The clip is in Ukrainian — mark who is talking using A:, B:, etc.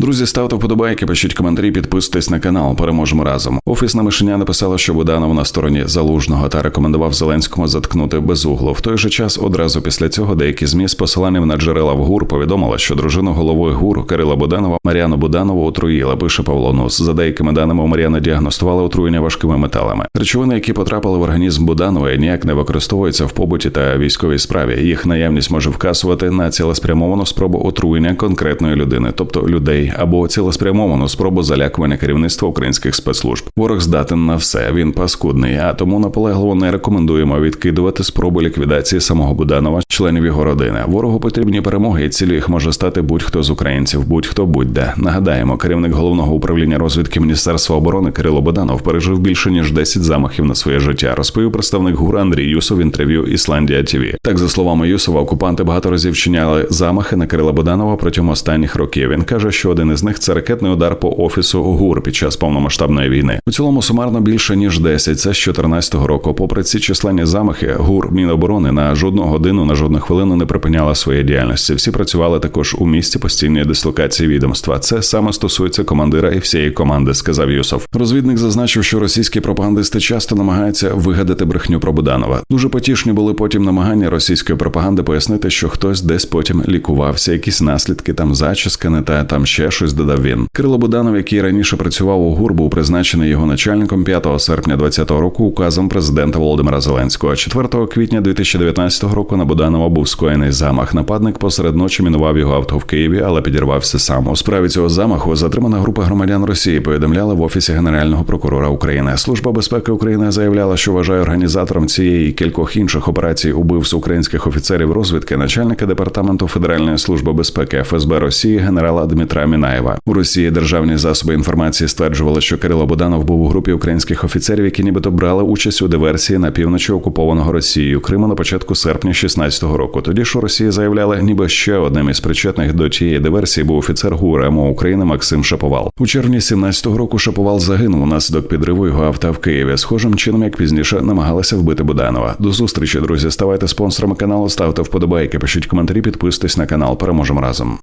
A: Друзі, ставте вподобайки, пишіть коментарі, підписуйтесь на канал. Переможемо разом. Офісна мишеня написала, що Буданов на стороні залужного та рекомендував Зеленському заткнути безугло. В той же час одразу після цього деякі змі з посиланням на джерела в ГУР повідомили, що дружину голови ГУР Кирила Буданова Мар'яну Буданову отруїла. Пише Павло Нус. За деякими даними у Мар'яни діагностували отруєння важкими металами. Речовини, які потрапили в організм Буданової, ніяк не використовуються в побуті та військовій справі. Їх наявність може вказувати на цілеспрямовану спробу отруєння конкретної людини, тобто людей, або цілеспрямовану спробу залякування керівництва українських спецслужб. Ворог здатен на все. Він паскудний, а тому наполегливо не рекомендуємо відкидувати спробу ліквідації самого Буданова, членів його родини. Ворогу потрібні перемоги, і цілю їх може стати будь-хто з українців, будь-хто будь-де. Нагадаємо, керівник головного управління розвідки Міністерства оборони Кирило Буданов пережив більше ніж 10 замахів на своє життя. Розповів представник ГУР Андрій Юсов інтерв'ю Ісландія ТВ. Так за словами Юсова, окупанти багато разів чиняли замахи на Кирила Буданова протягом останніх років. Він каже, що один із них це ракетний удар по офісу ГУР під час повномасштабної війни. У цілому сумарно більше ніж 10, Це з 2014 року. Попри ці численні замахи, ГУР Міноборони на жодну годину, на жодну хвилину не припиняла своєї діяльності. Всі працювали також у місці постійної дислокації відомства. Це саме стосується командира і всієї команди, сказав Юсов. Розвідник зазначив, що російські пропагандисти часто намагаються вигадати брехню про Буданова. Дуже потішні були потім намагання російської пропаганди пояснити, що хтось десь потім лікувався, якісь наслідки, там зачіска не та там ще щось додав він. Кирило Буданов, який раніше працював у ГУР, був призначений його начальником 5 серпня 2020 року указом президента Володимира Зеленського. 4 квітня 2019 року на Буданова був скоєний замах. Нападник посеред ночі мінував його авто в Києві, але підірвався сам. У справі цього замаху затримана група громадян Росії. Повідомляли в офісі генерального прокурора України. Служба безпеки України заявляла, що вважає організатором цієї і кількох інших операцій убивств українських офіцерів розвідки, начальника департаменту Федеральної служби безпеки ФСБ Росії генерала Дмитра Мінаєва. У Росії державні засоби інформації стверджували, що Кирило Буданов був у групі українських офіцерів, які нібито брали участь у диверсії на півночі окупованого Росією Криму на початку серпня 16-го року. Тоді ж у Росії заявляли, ніби ще одним із причетних до тієї диверсії був офіцер ГУР МО України Максим Шаповал. У червні 17-го року Шаповал загинув унаслідок підриву його авто в Києві. Схожим чином, як пізніше намагалися вбити Буданова. До зустрічі, друзі. Ставайте спонсорами каналу, ставте вподобайки, пишіть коментарі, підписуйтесь на канал. Переможемо разом.